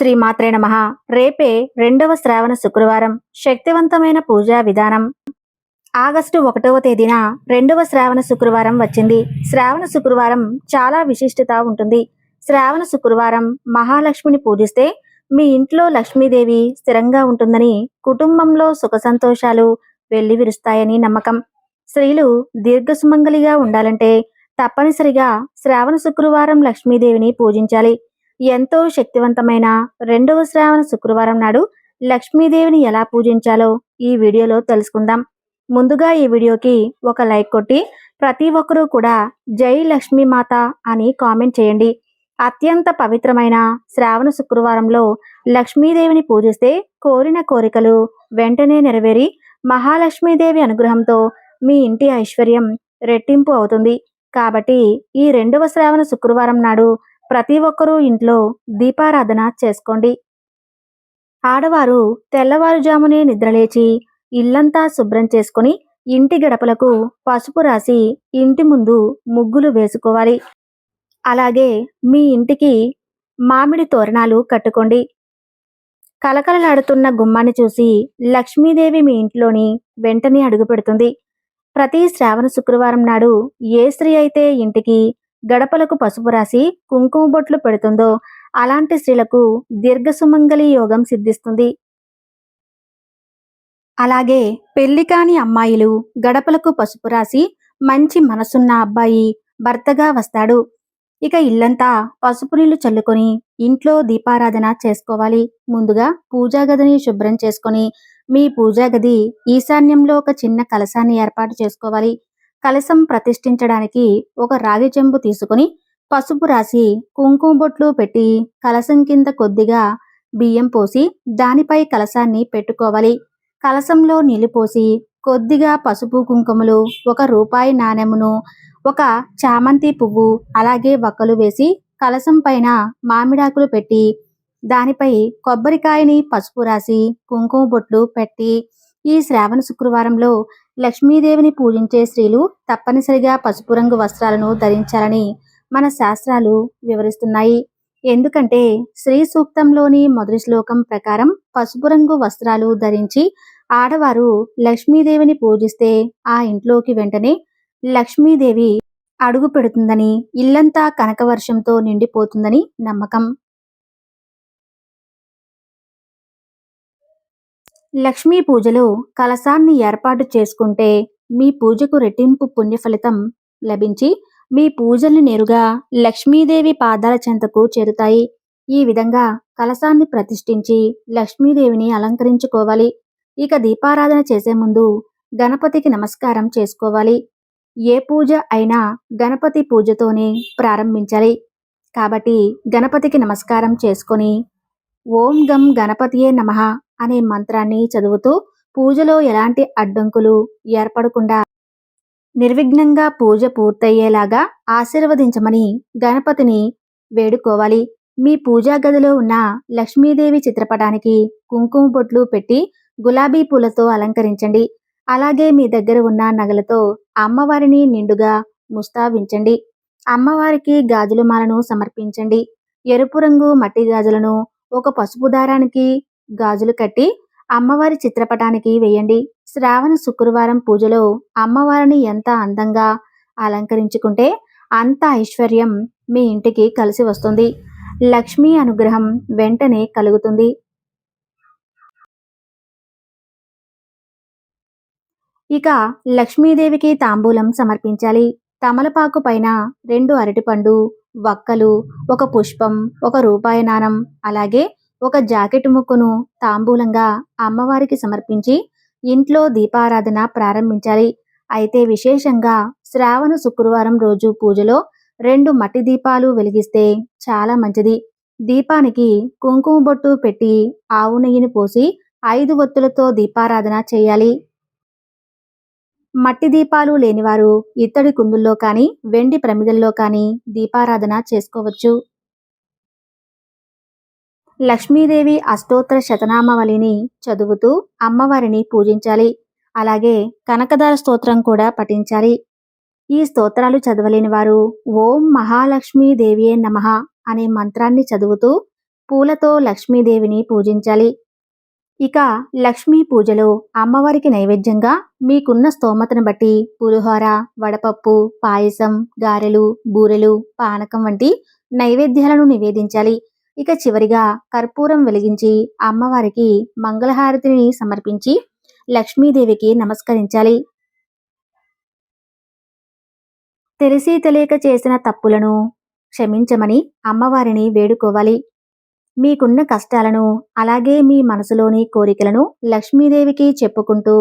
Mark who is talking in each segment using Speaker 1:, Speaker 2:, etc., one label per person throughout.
Speaker 1: శ్రీ మాత్రే నమ. రేపే రెండవ శ్రావణ శుక్రవారం శక్తివంతమైన పూజా విధానం. ఆగస్టు ఒకటవ తేదీన రెండవ శ్రావణ శుక్రవారం వచ్చింది. శ్రావణ శుక్రవారం చాలా విశిష్టత ఉంటుంది. శ్రావణ శుక్రవారం మహాలక్ష్మిని పూజిస్తే మీ ఇంట్లో లక్ష్మీదేవి స్థిరంగా ఉంటుందని కుటుంబంలో సుఖ సంతోషాలు వెళ్ళి విరుస్తాయని నమ్మకం. స్త్రీలు దీర్ఘసుమంగలిగా ఉండాలంటే తప్పనిసరిగా శ్రావణ శుక్రవారం లక్ష్మీదేవిని పూజించాలి. ఎంతో శక్తివంతమైన రెండవ శ్రావణ శుక్రవారం నాడు లక్ష్మీదేవిని ఎలా పూజించాలో ఈ వీడియోలో తెలుసుకుందాం. ముందుగా ఈ వీడియోకి ఒక లైక్ కొట్టి ప్రతి ఒక్కరూ కూడా జై లక్ష్మీమాత అని కామెంట్ చేయండి. అత్యంత పవిత్రమైన శ్రావణ శుక్రవారంలో లక్ష్మీదేవిని పూజిస్తే కోరిన కోరికలు వెంటనే నెరవేరి మహాలక్ష్మీదేవి అనుగ్రహంతో మీ ఇంటి ఐశ్వర్యం రెట్టింపు అవుతుంది. కాబట్టి ఈ రెండవ శ్రావణ శుక్రవారం నాడు ప్రతి ఒక్కరూ ఇంట్లో దీపారాధన చేసుకోండి. ఆడవారు తెల్లవారుజామునే నిద్రలేచి ఇల్లంతా శుభ్రం చేసుకొని ఇంటి గడపలకు పసుపు రాసి ఇంటి ముందు ముగ్గులు వేసుకోవాలి. అలాగే మీ ఇంటికి మామిడి తోరణాలు కట్టుకోండి. కలకలలాడుతున్న గుమ్మాన్ని చూసి లక్ష్మీదేవి మీ ఇంట్లోని వెంటనే అడుగుపెడుతుంది ప్రతి శ్రావణ శుక్రవారం నాడు ఏ స్త్రీ అయితే ఇంటికి గడపలకు పసుపు రాసి కుంకుమ బొట్లు పెడుతుందో అలాంటి స్త్రీలకు దీర్ఘసుమంగళి యోగం సిద్ధిస్తుంది. అలాగే పెళ్ళి కాని అమ్మాయిలు గడపలకు పసుపు రాసి మంచి మనసున్న అబ్బాయి భర్తగా వస్తాడు. ఇక ఇల్లంతా పసుపు నీళ్ళు చల్లుకొని ఇంట్లో దీపారాధన చేసుకోవాలి. ముందుగా పూజా గదిని శుభ్రం చేసుకొని మీ పూజా గది ఈశాన్యంలో ఒక చిన్న కలశాన్ని ఏర్పాటు చేసుకోవాలి. కలశం ప్రతిష్ఠించడానికి ఒక రాగి చెంబు తీసుకుని పసుపు రాసి కుంకుమ బొట్లు పెట్టి కలశం కింద కొద్దిగా బియ్యం పోసి దానిపై కలశాన్ని పెట్టుకోవాలి. కలశంలో నీళ్ళు పోసి కొద్దిగా పసుపు కుంకుమలు ఒక రూపాయి నాణెమును ఒక చామంతి పువ్వు అలాగే వక్కలు వేసి కలశం పైన మామిడాకులు పెట్టి దానిపై కొబ్బరికాయని పసుపు రాసి కుంకుమ బొట్లు పెట్టి ఈ శ్రావణ శుక్రవారంలో లక్ష్మీదేవిని పూజించే స్త్రీలు తప్పనిసరిగా పసుపు రంగు వస్త్రాలను ధరించాలని మన శాస్త్రాలు వివరిస్తున్నాయి. ఎందుకంటే శ్రీ సూక్తంలోని మొదటి శ్లోకం ప్రకారం పసుపు రంగు వస్త్రాలు ధరించి ఆడవారు లక్ష్మీదేవిని పూజిస్తే ఆ ఇంట్లోకి వెంటనే లక్ష్మీదేవి అడుగు పెడుతుందని ఇల్లంతా కనకవర్షంతో నిండిపోతుందని నమ్మకం. లక్ష్మీ పూజలో కలశాన్ని ఏర్పాటు చేసుకుంటే మీ పూజకు రెట్టింపు పుణ్యఫలితం లభించి మీ పూజల్ని నేరుగా లక్ష్మీదేవి పాదాల చెంతకు చేరుతాయి. ఈ విధంగా కలశాన్ని ప్రతిష్ఠించి లక్ష్మీదేవిని అలంకరించుకోవాలి. ఇక దీపారాధన చేసే ముందు గణపతికి నమస్కారం చేసుకోవాలి. ఏ పూజ అయినా గణపతి పూజతోనే ప్రారంభించాలి. కాబట్టి గణపతికి నమస్కారం చేసుకొని ఓం గం గణపతియే నమః అనే మంత్రాన్ని చదువుతూ పూజలో ఎలాంటి అడ్డంకులు ఏర్పడకుండా నిర్విఘ్నంగా పూజ పూర్తయ్యేలాగా ఆశీర్వదించమని గణపతిని వేడుకోవాలి. మీ పూజా గదిలో ఉన్న లక్ష్మీదేవి చిత్రపటానికి కుంకుమ బొట్లు పెట్టి గులాబీ పూలతో అలంకరించండి. అలాగే మీ దగ్గర ఉన్న నగలతో అమ్మవారిని నిండుగా ముస్తావించండి. అమ్మవారికి గాజుల మాలను సమర్పించండి. ఎరుపు రంగు మట్టి గాజులను ఒక పసుపు దారానికి గాజులు కట్టి అమ్మవారి చిత్రపటానికి వేయండి. శ్రావణ శుక్రవారం పూజలో అమ్మవారిని ఎంత అందంగా అలంకరించుకుంటే అంత ఐశ్వర్యం మీ ఇంటికి కలిసి వస్తుంది. లక్ష్మీ అనుగ్రహం వెంటనే కలుగుతుంది. ఇక లక్ష్మీదేవికి తాంబూలం సమర్పించాలి. తమలపాకు పైన రెండు అరటిపండు వక్కలు ఒక పుష్పం ఒక రూపాయి నాణం అలాగే ఒక జాకెట్ ముక్కును తాంబూలంగా అమ్మవారికి సమర్పించి ఇంట్లో దీపారాధన ప్రారంభించాలి. అయితే విశేషంగా శ్రావణ శుక్రవారం రోజు పూజలో రెండు మట్టి దీపాలు వెలిగిస్తే చాలా మంచిది. దీపానికి కుంకుమ బొట్టు పెట్టి ఆవు నెయ్యిని పోసి ఐదు ఒత్తులతో దీపారాధన చేయాలి. మట్టి దీపాలు లేనివారు ఇత్తడి కుందుల్లో కానీ వెండి ప్రమిదల్లో కానీ దీపారాధన చేసుకోవచ్చు. లక్ష్మీదేవి అష్టోత్తర శతనామవళిని చదువుతూ అమ్మవారిని పూజించాలి. అలాగే కనకదార స్తోత్రం కూడా పఠించాలి. ఈ స్తోత్రాలు చదవలేని వారు ఓం మహాలక్ష్మీ దేవియే నమః అనే మంత్రాన్ని చదువుతూ పూలతో లక్ష్మీదేవిని పూజించాలి. ఇక లక్ష్మీ పూజలో అమ్మవారికి నైవేద్యంగా మీకున్న స్తోమతను బట్టి పులిహోర వడపప్పు పాయసం గారెలు బూరెలు పానకం వంటి నైవేద్యాలను నివేదించాలి. ఇక చివరిగా కర్పూరం వెలిగించి అమ్మవారికి మంగళహారతిని సమర్పించి లక్ష్మీదేవికి నమస్కరించాలి. తెలిసి తెలియక చేసిన తప్పులను క్షమించమని అమ్మవారిని వేడుకోవాలి. మీకున్న కష్టాలను అలాగే మీ మనసులోని కోరికలను లక్ష్మీదేవికి చెప్పుకుంటూ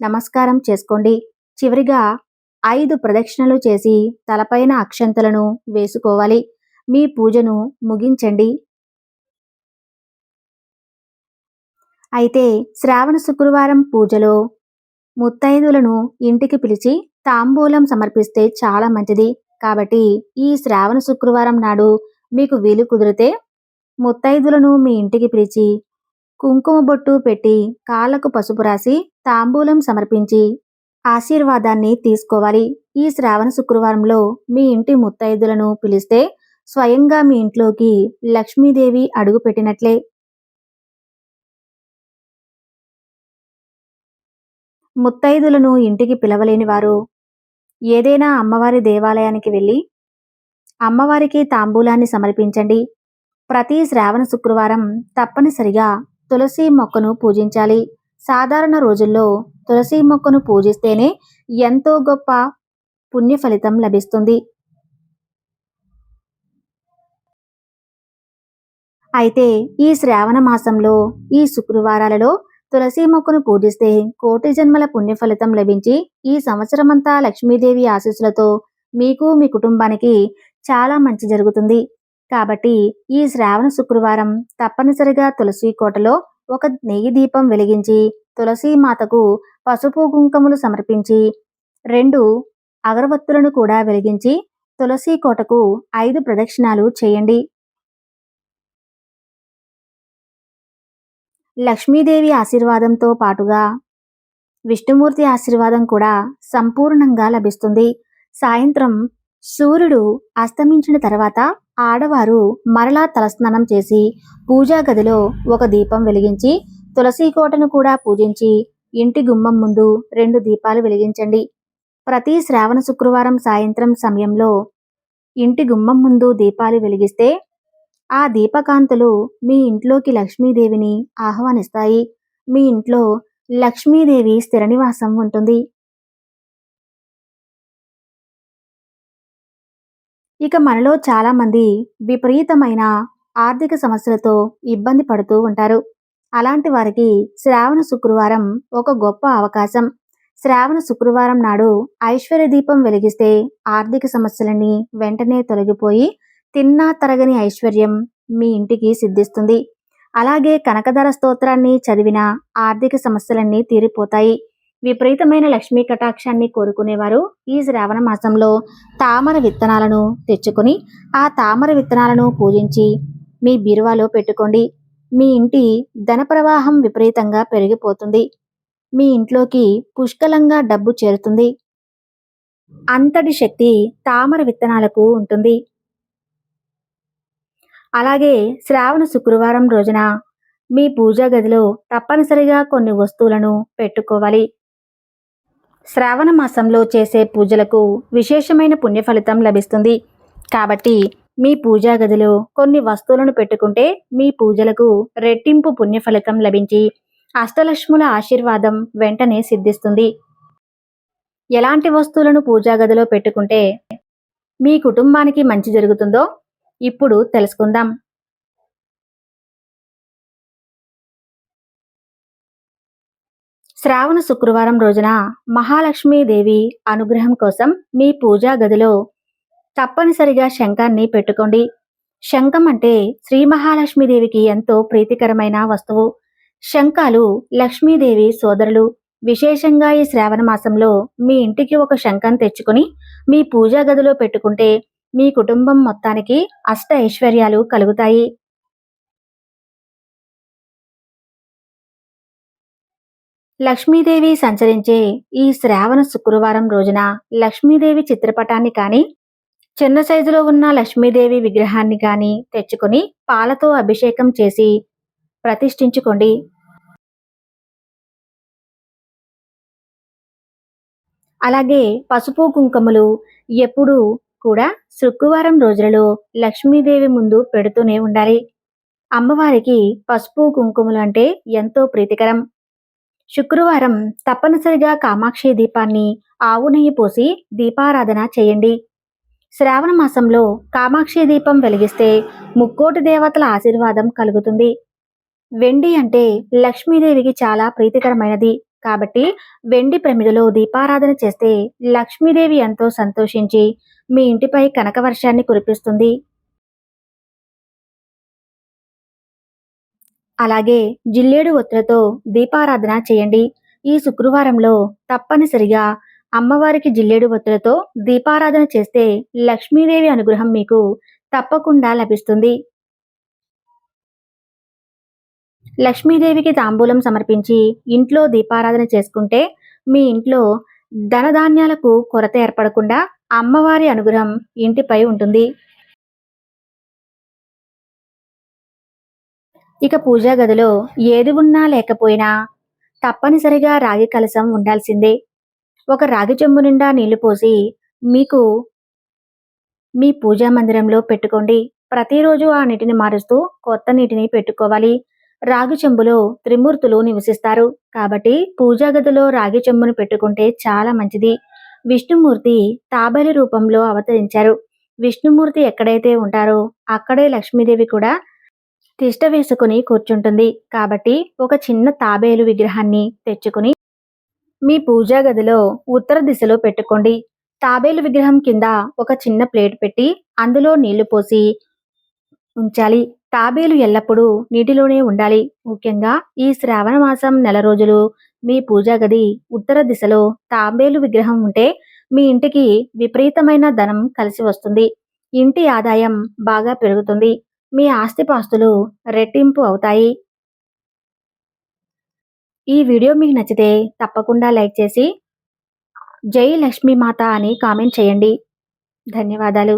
Speaker 1: నమస్కారం చేసుకోండి. చివరిగా ఐదు ప్రదక్షిణలు చేసి తలపైన అక్షంతలను వేసుకోవాలి. మీ పూజను ముగించండి. అయితే శ్రావణ శుక్రవారం పూజలో ముత్తైదులను ఇంటికి పిలిచి తాంబూలం సమర్పిస్తే చాలా మంచిది. కాబట్టి ఈ శ్రావణ శుక్రవారం నాడు మీకు వీలు కుదిరితే ముత్తైదులను మీ ఇంటికి పిలిచి కుంకుమ బొట్టు పెట్టి కాళ్ళకు పసుపు రాసి తాంబూలం సమర్పించి ఆశీర్వాదాన్ని తీసుకోవాలి. ఈ శ్రావణ శుక్రవారంలో మీ ఇంటి ముత్తైదులను పిలిస్తే స్వయంగా మీ ఇంట్లోకి లక్ష్మీదేవి అడుగు ముత్తైదులను ఇంటికి పిలవలేని వారు. ఏదైనా అమ్మవారి దేవాలయానికి వెళ్ళి అమ్మవారికి తాంబూలాన్ని సమర్పించండి. ప్రతి శ్రావణ శుక్రవారం తప్పనిసరిగా తులసి మొక్కను పూజించాలి. సాధారణ రోజుల్లో తులసి మొక్కను పూజిస్తేనే ఎంతో గొప్ప పుణ్య ఫలితం లభిస్తుంది. అయితే ఈ శ్రావణ మాసంలో ఈ శుక్రవారాలలో తులసి మొక్కను పూజిస్తే కోటి జన్మల పుణ్య ఫలితం లభించి ఈ సంవత్సరమంతా లక్ష్మీదేవి ఆశీస్సులతో మీకు మీ కుటుంబానికి చాలా మంచి జరుగుతుంది. కాబట్టి ఈ శ్రావణ శుక్రవారం తప్పనిసరిగా తులసి కోటలో ఒక నెయ్యి దీపం వెలిగించి తులసి మాతకు పసుపు కుంకములు సమర్పించి రెండు అగరవత్తులను కూడా వెలిగించి తులసి కోటకు ఐదు ప్రదక్షిణాలు చేయండి. లక్ష్మీదేవి ఆశీర్వాదంతో పాటుగా విష్ణుమూర్తి ఆశీర్వాదం కూడా సంపూర్ణంగా లభిస్తుంది. సాయంత్రం సూర్యుడు అస్తమించిన తర్వాత ఆడవారు మరలా తలస్నానం చేసి పూజా గదిలో ఒక దీపం వెలిగించి తులసి కోటను కూడా పూజించి ఇంటి గుమ్మం ముందు రెండు దీపాలు వెలిగించండి. ప్రతి శ్రావణ శుక్రవారం సాయంత్రం సమయంలో ఇంటి గుమ్మం ముందు దీపాలు వెలిగిస్తే ఆ దీపకాంతులు మీ ఇంట్లోకి లక్ష్మీదేవిని ఆహ్వానిస్తాయి. మీ ఇంట్లో లక్ష్మీదేవి స్థిర నివాసం ఉంటుంది. ఇక మనలో చాలా మంది విపరీతమైన ఆర్థిక సమస్యలతో ఇబ్బంది పడుతూ ఉంటారు. అలాంటి వారికి శ్రావణ శుక్రవారం ఒక గొప్ప అవకాశం. శ్రావణ శుక్రవారం నాడు ఐశ్వర్య దీపం వెలిగిస్తే ఆర్థిక సమస్యలన్నీ వెంటనే తొలగిపోయి తిన్నా తరగని ఐశ్వర్యం మీ ఇంటికి సిద్ధిస్తుంది. అలాగే కనకధర స్తోత్రాన్ని చదివిన ఆర్థిక సమస్యలన్నీ తీరిపోతాయి. విపరీతమైన లక్ష్మీ కటాక్షాన్ని కోరుకునేవారు ఈ శ్రావణ మాసంలో తామర విత్తనాలను తెచ్చుకొని ఆ తామర విత్తనాలను పూజించి మీ బీరువాలో పెట్టుకోండి. మీ ఇంటి ధన ప్రవాహం విపరీతంగా పెరిగిపోతుంది. మీ ఇంట్లోకి పుష్కలంగా డబ్బు చేరుతుంది. అంతటి శక్తి తామర విత్తనాలకు ఉంటుంది. అలాగే శ్రావణ శుక్రవారం రోజున మీ పూజా గదిలో తప్పనిసరిగా కొన్ని వస్తువులను పెట్టుకోవాలి. శ్రావణ మాసంలో చేసే పూజలకు విశేషమైన పుణ్యఫలితం లభిస్తుంది. కాబట్టి మీ పూజా గదిలో కొన్ని వస్తువులను పెట్టుకుంటే మీ పూజలకు రెట్టింపు పుణ్యఫలితం లభించి అష్టలక్ష్ముల ఆశీర్వాదం వెంటనే సిద్ధిస్తుంది. ఎలాంటి వస్తువులను పూజా గదిలో పెట్టుకుంటే మీ కుటుంబానికి మంచి జరుగుతుందో ఇప్పుడు తెలుసుకుందాం. శ్రావణ శుక్రవారం రోజున మహాలక్ష్మీదేవి అనుగ్రహం కోసం మీ పూజా గదిలో తప్పనిసరిగా శంఖాన్ని పెట్టుకోండి. శంఖం అంటే శ్రీ మహాలక్ష్మీదేవికి ఎంతో ప్రీతికరమైన వస్తువు. శంఖాలు లక్ష్మీదేవి సోదరులు. విశేషంగా ఈ శ్రావణ మాసంలో మీ ఇంటికి ఒక శంఖం తెచ్చుకొని మీ పూజా గదిలో పెట్టుకుంటే మీ కుటుంబం మొత్తానికి అష్ట ఐశ్వర్యాలు కలుగుతాయి. లక్ష్మీదేవి సంచరించే ఈ శ్రావణ శుక్రవారం రోజున లక్ష్మీదేవి చిత్రపటాన్ని కానీ చిన్న సైజులో ఉన్న లక్ష్మీదేవి విగ్రహాన్ని కానీ తెచ్చుకొని పాలతో అభిషేకం చేసి ప్రతిష్ఠించుకోండి. అలాగే పసుపు కుంకుమలు ఎప్పుడూ కూడా శుక్రవారం రోజులలో లక్ష్మీదేవి ముందు పెడుతూనే ఉండాలి. అమ్మవారికి పసుపు కుంకుమలు అంటే ఎంతో ప్రీతికరం. శుక్రవారం తప్పనిసరిగా కామాక్షి దీపాన్ని ఆవు నెయ్యి పోసి దీపారాధన చేయండి. శ్రావణ మాసంలో కామాక్షి దీపం వెలిగిస్తే ముక్కోటి దేవతల ఆశీర్వాదం కలుగుతుంది. వెండి అంటే లక్ష్మీదేవికి చాలా ప్రీతికరమైనది. కాబట్టి వెండి ప్రమిదలో దీపారాధన చేస్తే లక్ష్మీదేవి ఎంతో సంతోషించి మీ ఇంటిపై కనకవర్షాన్ని కురిపిస్తుంది. అలాగే జిల్లేడు ఒత్తులతో దీపారాధన చేయండి. ఈ శుక్రవారంలో తప్పనిసరిగా అమ్మవారికి జిల్లేడు ఒత్తులతో దీపారాధన చేస్తే లక్ష్మీదేవి అనుగ్రహం మీకు తప్పకుండా లభిస్తుంది. లక్ష్మీదేవికి తాంబూలం సమర్పించి ఇంట్లో దీపారాధన చేసుకుంటే మీ ఇంట్లో ధనధాన్యాలకు కొరత ఏర్పడకుండా అమ్మవారి అనుగ్రహం ఇంటిపై ఉంటుంది. ఇక పూజా గదిలో ఏది ఉన్నా లేకపోయినా తప్పనిసరిగా రాగి కలసం ఉండాల్సిందే. ఒక రాగి చెంబు నిండా నీళ్ళు పోసి మీకు మీ పూజా మందిరంలో పెట్టుకోండి. ప్రతిరోజు ఆ నీటిని మారుస్తూ కొత్త నీటిని పెట్టుకోవాలి. రాగి చెంబులో త్రిమూర్తులు నివసిస్తారు. కాబట్టి పూజా గదిలో రాగి చెంబును పెట్టుకుంటే చాలా మంచిది. విష్ణుమూర్తి తాబేలు రూపంలో అవతరించారు. విష్ణుమూర్తి ఎక్కడైతే ఉంటారో అక్కడే లక్ష్మీదేవి కూడా తిష్ట వేసుకుని కూర్చుంటుంది. కాబట్టి ఒక చిన్న తాబేలు విగ్రహాన్ని తెచ్చుకుని మీ పూజా గదిలో ఉత్తర దిశలో పెట్టుకోండి. తాబేలు విగ్రహం కింద ఒక చిన్న ప్లేట్ పెట్టి అందులో నీళ్ళు పోసి ఉంచాలి. తాబేలు ఎల్లప్పుడూ నీటిలోనే ఉండాలి. ముఖ్యంగా ఈ శ్రావణ మాసం నెల రోజులు మీ పూజా గది ఉత్తర దిశలో తాంబేలు విగ్రహం ఉంటే మీ ఇంటికి విపరీతమైన ధనం కలిసి వస్తుంది. ఇంటి ఆదాయం బాగా పెరుగుతుంది. మీ ఆస్తిపాస్తులు రెట్టింపు అవుతాయి. ఈ వీడియో మీకు నచ్చితే తప్పకుండా లైక్ చేసి జై లక్ష్మీమాత అని కామెంట్ చేయండి. ధన్యవాదాలు.